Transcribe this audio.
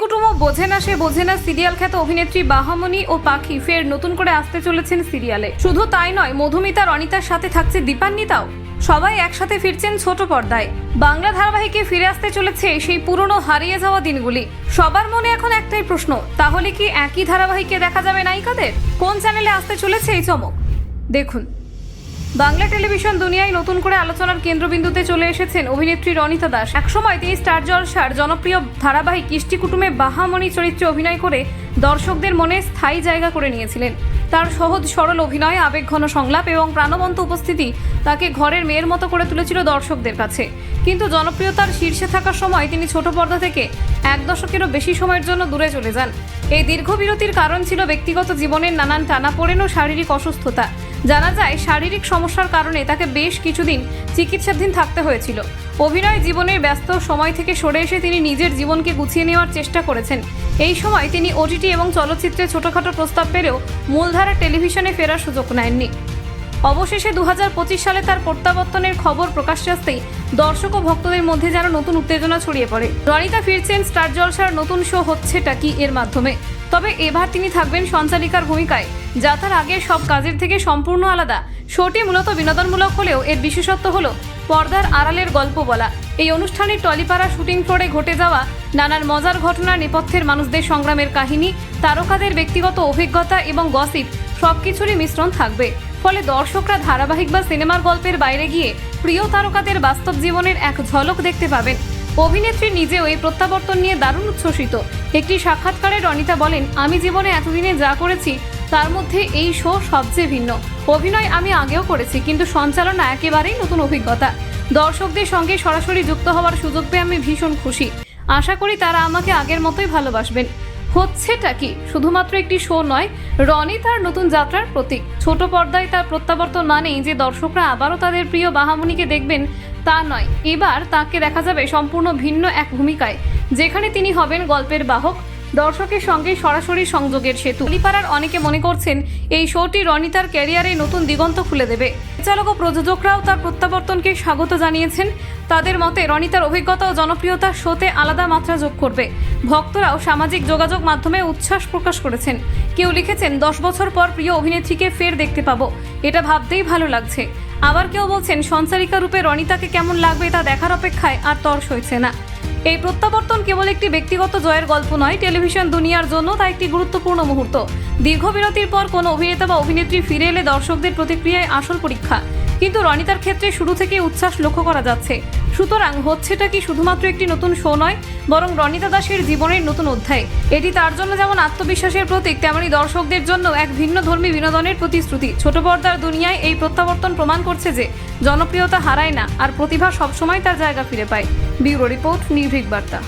কুটুমও বোঝে না, সে বোঝে না সিরিয়াল খ্যাত অভিনেত্রী বাহামণি ও পাখি ফের নতুন করে আসতে চলেছেন সিরিয়ালে। শুধু তাই নয়, মধুমিতা, রনিতার সাথে থাকছে দীপান্বিতাও। সবাই একসাথে ফিরছেন ছোট পর্দায়। বাংলা ধারাবাহিকে ফিরে আসতে চলেছে সেই পুরনো হারিয়ে যাওয়া দিনগুলি। সবার মনে এখন একটাই প্রশ্ন, তাহলে কি একই ধারাবাহিকে দেখা যাবে নায়িকাদের? কোন চ্যানেলে আসতে চলেছে এই চমক? দেখুন। বাংলা টেলিভিশন দুনিয়ায় নতুন করে আলোচনার কেন্দ্রবিন্দুতে চলে এসেছেন অভিনেত্রী রনিতা দাস। একসময় তিনি স্টার জলসার জনপ্রিয় ধারাবাহিক কৃষ্টি কুটুমে বাহামণি চরিত্রে অভিনয় করে দর্শকদের মনে স্থায়ী জায়গা করে নিয়েছিলেন। তার সহজ সরল অভিনয় আবেগঘন সংলাপ এবং প্রাণবন্ত উপস্থিতি তাকে ঘরের মেয়ের মতো করে তুলেছিল দর্শকদের কাছে। কিন্তু জনপ্রিয়তার শীর্ষে থাকার সময় তিনি ছোট পর্দা থেকে এক দশকেরও বেশি সময়ের জন্য দূরে চলে যান। এই দীর্ঘ বিরতির কারণ ছিল ব্যক্তিগত জীবনের নানান টানাপোড়েন ও শারীরিক অসুস্থতা। জানা যায়, শারীরিক সমস্যার কারণে তাকে বেশ কিছুদিন চিকিৎসাধীন থাকতে হয়েছিল। অভিনয় জীবনের ব্যস্ত সময় থেকে সরে এসে তিনি নিজের জীবনকে গুছিয়ে নেওয়ার চেষ্টা করেছেন। এই সময় তিনি ওটিটি এবং চলচ্চিত্রে ছোটখাটো প্রস্তাব পেলেও মূলধারা টেলিভিশনে ফেরার সুযোগ নেননি। অবশেষে দু হাজার পঁচিশ সালে তার প্রত্যাবর্তনের খবর প্রকাশ্যে আসতেই দর্শক ও ভক্তদের মধ্যে যেন নতুন উত্তেজনা ছড়িয়ে পড়ে। রনিতা ফিরছেন স্টার জলসার নতুন শো হচ্ছেটা কি এর মাধ্যমে? তবে এবার তিনি থাকবেন সঞ্চালিকার ভূমিকায়, যা তার আগের সব কাজের থেকে সম্পূর্ণ আলাদা। শোটি মূলত বিনোদনমূলক হলেও এর বিশেষত্ব হলো পর্দার আড়ালের গল্প বলা। এই অনুষ্ঠানে টলিপাড়া শুটিং ফ্লোরে ঘটে যাওয়া নানান মজার ঘটনা, নেপথ্যের মানুষদের সংগ্রামের কাহিনী, তারকাদের ব্যক্তিগত অভিজ্ঞতা এবং গসিপ সবকিছুরই মিশ্রণ থাকবে। ফলে দর্শকরা ধারাবাহিক বা সিনেমার গল্পের বাইরে গিয়ে প্রিয় তারকাদের বাস্তব জীবনের এক ঝলক দেখতে পাবেন। অভিনেত্রী নিজেও এই প্রত্যাবর্তন নিয়ে দারুণ উচ্ছ্বসিত। একটি সাক্ষাৎকারে রনিতা বলেন, আমি জীবনে এতদিনে যা করেছি, তার মধ্যে এই শো সবচেয়ে ভিন্ন। অভিনয় আমি আগেও করেছি, কিন্তু সঞ্চালনা একেবারেই নতুন অভিজ্ঞতা। দর্শকদের সঙ্গে সরাসরি যুক্ত হওয়ার সুযোগ পেয়ে আমি ভীষণ খুশি। আশা করি তারা আমাকে আগের মতোই ভালোবাসবেন। হচ্ছেটা কি? শুধুমাত্র একটি শো নয়, রনি তার নতুন যাত্রার প্রতীক। ছোট পর্দায় তার প্রত্যাবর্তন মানেই যে দর্শকরা আবারও তাদের প্রিয় বাহামণিকে দেখবেন, তা নয়। এবার তাকে দেখা যাবে সম্পূর্ণ ভিন্ন এক ভূমিকায়, যেখানে তিনি হবেন গল্পের বাহক, দর্শকের সঙ্গে সরাসরি সংযোগের সেতু। লিপাড়ার অনেকে মনে করছেন, এই শোটি রনিতার ক্যারিয়ারে নতুন দিগন্ত খুলে দেবে। চালক ও প্রযোজকরাও তার প্রত্যাবর্তনকে স্বাগত জানিয়েছেন। তাদের মতে রনিতার অভিজ্ঞতা ও জনপ্রিয়তা শোতে আলাদা মাত্রা যোগ করবে। ভক্তরাও সামাজিক যোগাযোগ মাধ্যমে উচ্ছ্বাস প্রকাশ করেছেন। কেউ লিখেছেন, দশ বছর পর প্রিয় অভিনেত্রীকে ফের দেখতে পাবো। এটা ভাবতেই ভালো লাগছে। আবার কেউ বলছেন, সঞ্চারিকা রূপে রনিতাকে কেমন লাগবে তা দেখার অপেক্ষায় আর তর্স হয়েছে না। এই প্রত্যাবর্তন কেবল একটি ব্যক্তিগত জয়ের গল্প নয়, টেলিভিশন দুনিয়ার জন্য তা একটি গুরুত্বপূর্ণ মুহূর্ত। দীর্ঘ বিরতির পর কোনো অভিনেতা বা অভিনেত্রী ফিরে এলে দর্শকদের প্রতিক্রিয়ায় আসল পরীক্ষা। কিন্তু রনিতার ক্ষেত্রে শুরু থেকে উচ্ছ্বাস লক্ষ্য করা যাচ্ছে। সুতরাং হচ্ছেটা কি শুধুমাত্র একটি নতুন শো নয়, বরং রনিতা দাসের জীবনের নতুন অধ্যায়। এটি তার জন্য যেমন আত্মবিশ্বাসের প্রতীক, তেমনি দর্শকদের জন্য এক ভিন্ন ধর্মী বিনোদনের প্রতিশ্রুতি। ছোট পর্দার দুনিয়ায় এই প্রত্যাবর্তন প্রমাণ করছে যে, জনপ্রিয়তা হারায় না, আর প্রতিভা সবসময় তার জায়গা ফিরে পায়। ব্যুরো রিপোর্ট, নির্ভীক বার্তা।